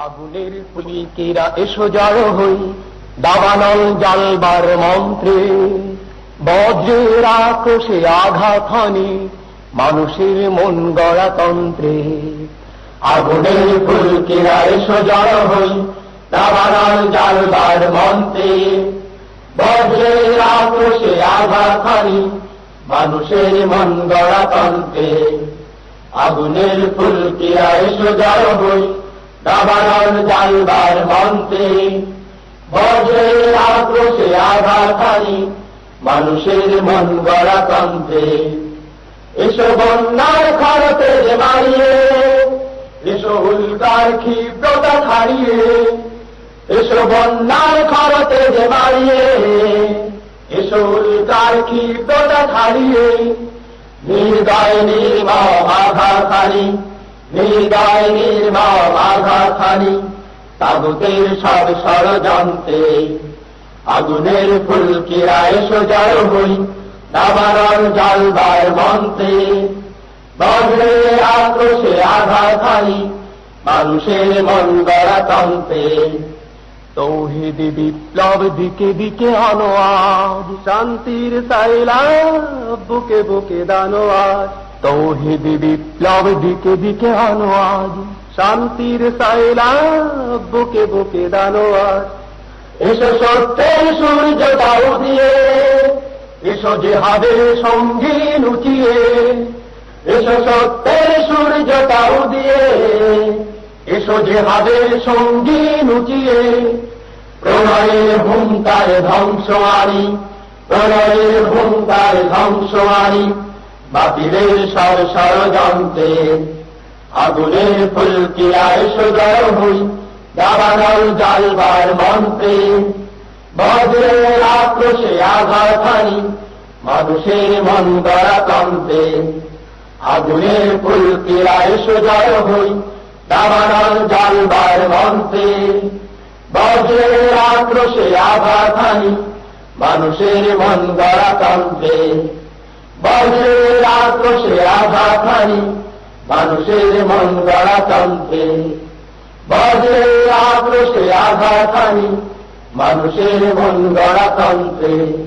আগুনের পুলিকেরা এসো জড় হই, দাবানল জালবার মন্ত্রে। বজ্রের আক্রোশে আঘাত হানি মানুষের মন গড়া তন্ত্রে। আগুনের ফুলকেরা এসো জড় হই, দাবানল জালবার মন্ত্রে। বজ্রের আক্রোশে আঘাত হানি মানুষের মন গড়া তন্ত্রে। আগুনের ফুলকিরা এসো জড় হই দাবানল জালবার মন্ত্রে বজ্রের আক্রোশে আঘাতানি মানুষের মন গড়া তন্ত্রে। এসো বন্যার খরতে যে মারিয়ে, এসো উল্কার ক্ষিপ্রতা ছাড়িয়ে এসো বন্যার খরতে যে মারিয়ে, এসো উল্কার ক্ষিপ্রতা ছাড়িয়ে নির্দয় নির্মম আঘাতানি নির্দয় নির্মম তাগুতের সব ষড়যন্ত্রে। আগুনের ফুলকিরা এসো জড় হই দাবারণ জলবার মন্ত্রে। বজ্রের আক্রোশে আঘাতানি মানুষের মন গড়া তন্ত্রে। তৌহিদি বিপ্লব দিকে দিকে আনোয়াজ শান্তির সাইলা বুকে বুকে দানোয়াজ তৌহিদি বিপ্লব দিকে দিকে আনোয়াজ শান্তির সাইলা বুকে বুকে দানোয়াজ এসো সত্যের সূর্য দাও দিয়ে এসো জেহাদের সঙ্গী লুচিয়ে এসো সত্যের সূর্য দাও দিয়ে এসো জেহাদের সঙ্গী লুচিয়ে প্রণয়ের হুঙ্কার ধ্বংস আনি প্রণয়ের হুঙ্কার ধ্বংস আনি বাতিলের সর ষড়যন্ত্রে আগুনের ফুলকিরা এসো জড় হই, দাবানল জালবার মন্ত্রে। বজ্রের আক্রোশে আঘাতানি মানুষের মন গড়া তন্ত্রে। আগুনের ফুলকিরা এসো জড় হই, দাবানল জালবার মন্ত্রে। বজ্রের আক্রোশে আঘাতানি মানুষের মন গড়া তন্ত্রে আক্রোশে আঘাত হানি, মানুষের মন গড়া তন্ত্রে। বজ্রের আক্রোশে আঘাতানি মানুষের মন গড়া তন্ত্রে।